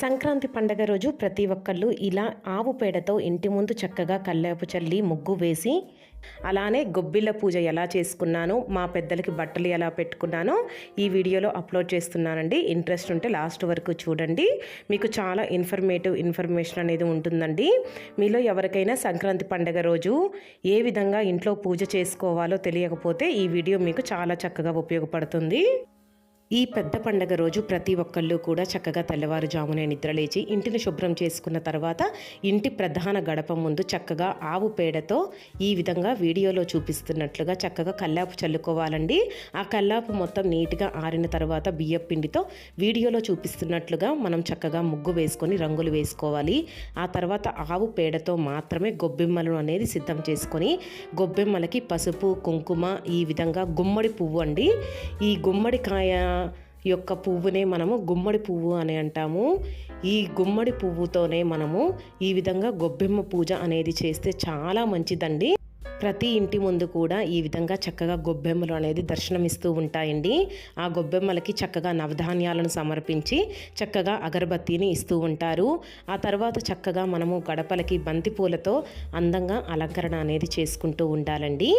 సంక్రాంతి పండగ రోజు ప్రతి ఒక్కళ్ళు ఇలా ఆవు పేడతో ఇంటి ముందు చక్కగా కల్లాపు చల్లి ముగ్గు వేసి అలానే గొబ్బిళ్ళ పూజ ఎలా చేసుకున్నాను మా పెద్దలకి బట్టలు ఎలా పెట్టుకున్నానో ఈ వీడియోలో అప్లోడ్ చేస్తున్నానండి. ఇంట్రెస్ట్ ఉంటే లాస్ట్ వరకు చూడండి. మీకు చాలా ఇన్ఫర్మేటివ్ ఇన్ఫర్మేషన్ అనేది ఉంటుందండి. మీలో ఎవరికైనా సంక్రాంతి పండగ రోజు ఏ విధంగా ఇంట్లో పూజ చేసుకోవాలో తెలియకపోతే ఈ వీడియో మీకు చాలా చక్కగా ఉపయోగపడుతుంది. ఈ పెద్ద పండగ రోజు ప్రతి ఒక్కళ్ళు కూడా చక్కగా తెల్లవారుజామునే నిద్రలేచి ఇంటిని శుభ్రం చేసుకున్న తర్వాత ఇంటి ప్రధాన గడప ముందు చక్కగా ఆవు పేడతో ఈ విధంగా వీడియోలో చూపిస్తున్నట్లుగా చక్కగా కల్లాపు చల్లుకోవాలండి. ఆ కల్లాపు మొత్తం నీట్గా ఆరిన తర్వాత బియ్యం పిండితో వీడియోలో చూపిస్తున్నట్లుగా మనం చక్కగా ముగ్గు వేసుకొని రంగులు వేసుకోవాలి. ఆ తర్వాత ఆవు పేడతో మాత్రమే గొబ్బెమ్మలు అనేది సిద్ధం చేసుకొని గొబ్బెమ్మలకి పసుపు కుంకుమ ఈ విధంగా గుమ్మడి పువ్వు అండి. ఈ గుమ్మడికాయ యొక్క పువ్వునే మనము గుమ్మడి పువ్వు అని అంటాము. ఈ గుమ్మడి పువ్వుతోనే మనము ఈ విధంగా గొబ్బెమ్మ పూజ అనేది చేస్తే చాలా మంచిదండి. ప్రతి ఇంటి ముందు కూడా ఈ విధంగా చక్కగా గొబ్బెమ్మలు అనేది దర్శనమిస్తూ ఉంటాయండి. ఆ గొబ్బెమ్మలకి చక్కగా నవధాన్యాలను సమర్పించి చక్కగా అగరబత్తిని ఇస్తూ ఉంటారు. ఆ తర్వాత చక్కగా మనము గడపలకి బంతిపూలతో అందంగా అలంకరణ అనేది చేసుకుంటూ ఉండాలండి.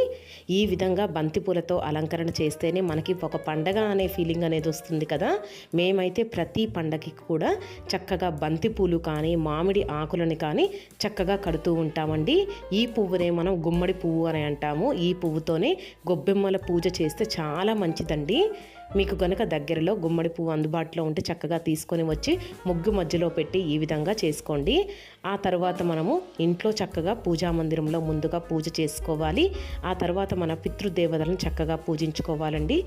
ఈ విధంగా బంతిపూలతో అలంకరణ చేస్తేనే మనకి ఒక పండగ అనే ఫీలింగ్ అనేది వస్తుంది కదా. మేమైతే ప్రతి పండగకి కూడా చక్కగా బంతిపూలు కానీ మామిడి ఆకులని కానీ చక్కగా కడుతూ ఉంటామండి. ఈ పువ్వునే మనం గుమ్మడి పువ్వు పువ్వు అని అంటాము. ఈ పువ్వుతోనే గొబ్బెమ్మల పూజ చేస్తే చాలా మంచిదండి. మీకు కనుక దగ్గరలో గుమ్మడి పువ్వు అందుబాటులో ఉంటే చక్కగా తీసుకొని వచ్చి ముగ్గు మధ్యలో పెట్టి ఈ విధంగా చేసుకోండి. ఆ తర్వాత మనము ఇంట్లో చక్కగా పూజా మందిరంలో ముందుగా పూజ చేసుకోవాలి. ఆ తర్వాత మన పితృదేవతలను చక్కగా పూజించుకోవాలండి.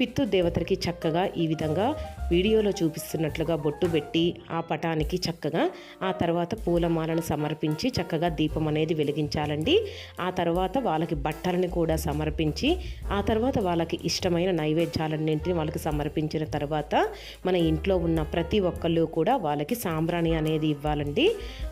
పితృదేవతలకి చక్కగా ఈ విధంగా వీడియోలో చూపిస్తున్నట్లుగా బొట్టు పెట్టి ఆ పటానికి చక్కగా ఆ తర్వాత పూలమాలను సమర్పించి చక్కగా దీపం అనేది వెలిగించాలండి. ఆ తర్వాత వాళ్ళకి బట్టలని కూడా సమర్పించి ఆ తర్వాత వాళ్ళకి ఇష్టమైన నైవేద్యాలన్నింటినీ వాళ్ళకి సమర్పించిన తర్వాత మన ఇంట్లో ఉన్న ప్రతి ఒక్కళ్ళు కూడా వాళ్ళకి సాంబ్రాణి అనేది ఇవ్వాలండి.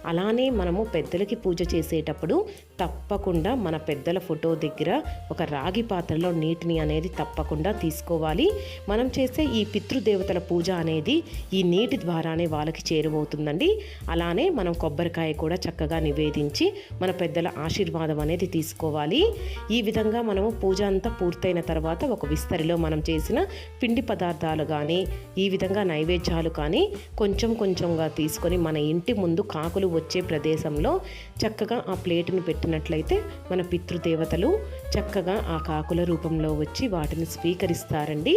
అలానే మనము పెద్దలకి పూజ చేసేటప్పుడు తప్పకుండా మన పెద్దల ఫోటో దగ్గర ఒక రాగి పాత్రలో నీటిని అనేది తప్పకుండా తీసుకోవాలి. మనం చేసే ఈ పితృదేవతల పూజ అనేది ఈ నీటి ద్వారానే వాళ్ళకి చేరువవుతుందండి. అలానే మనం కొబ్బరికాయ కూడా చక్కగా నివేదించి మన పెద్దల ఆశీర్వాదం అనేది తీసుకోవాలి. ఈ విధంగా మనము పూజ అంతా పూర్తయిన తర్వాత ఒక విస్తరిలో మనం చేసిన పిండి పదార్థాలు కానీ ఈ విధంగా నైవేద్యాలు కానీ కొంచెం కొంచెంగా తీసుకొని మన ఇంటి ముందు కాకులు వచ్చే ప్రదేశంలో చక్కగా ఆ ప్లేటును పెట్టినట్లయితే మన పితృదేవతలు చక్కగా ఆ కాకుల రూపంలో వచ్చి వాటిని స్వీకరిస్తారండి.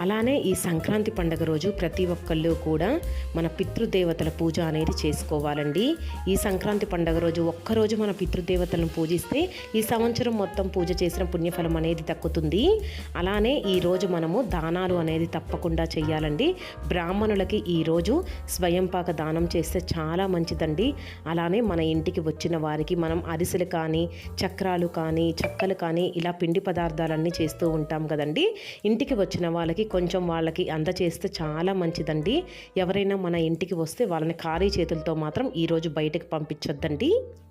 అలానే ఈ సంక్రాంతి పండుగ రోజు ప్రతి ఒక్కళ్ళు కూడా మన పితృదేవతల పూజ అనేది చేసుకోవాలండి. ఈ సంక్రాంతి పండుగ రోజు ఒక్కరోజు మన పితృదేవతలను పూజిస్తే ఈ సంవత్సరం మొత్తం పూజ చేసిన పుణ్యఫలం అనేది దక్కుతుంది. అలానే ఈ రోజు మనము దానాలు అనేది తప్పకుండా చేయాలండి బ్రాహ్మణులకి ఈరోజు స్వయంపాక దానం చేస్తే చాలా మంచిదండి. అలానే మన ఇంటికి వచ్చిన వారికి మనం అరిసెలు కానీ చక్రాలు కానీ చక్కలు కానీ ఇలా పిండి పదార్థాలన్నీ చేస్తూ ఉంటాం కదండి. ఇంటికి వచ్చిన వాళ్ళకి కొంచెం వాళ్ళకి అందచేస్తే చాలా మంచిదండి. ఎవరైనా మన ఇంటికి వస్తే వాళ్ళని ఖాళీ చేతులతో మాత్రం ఈరోజు బయటకు పంపించొద్దండి.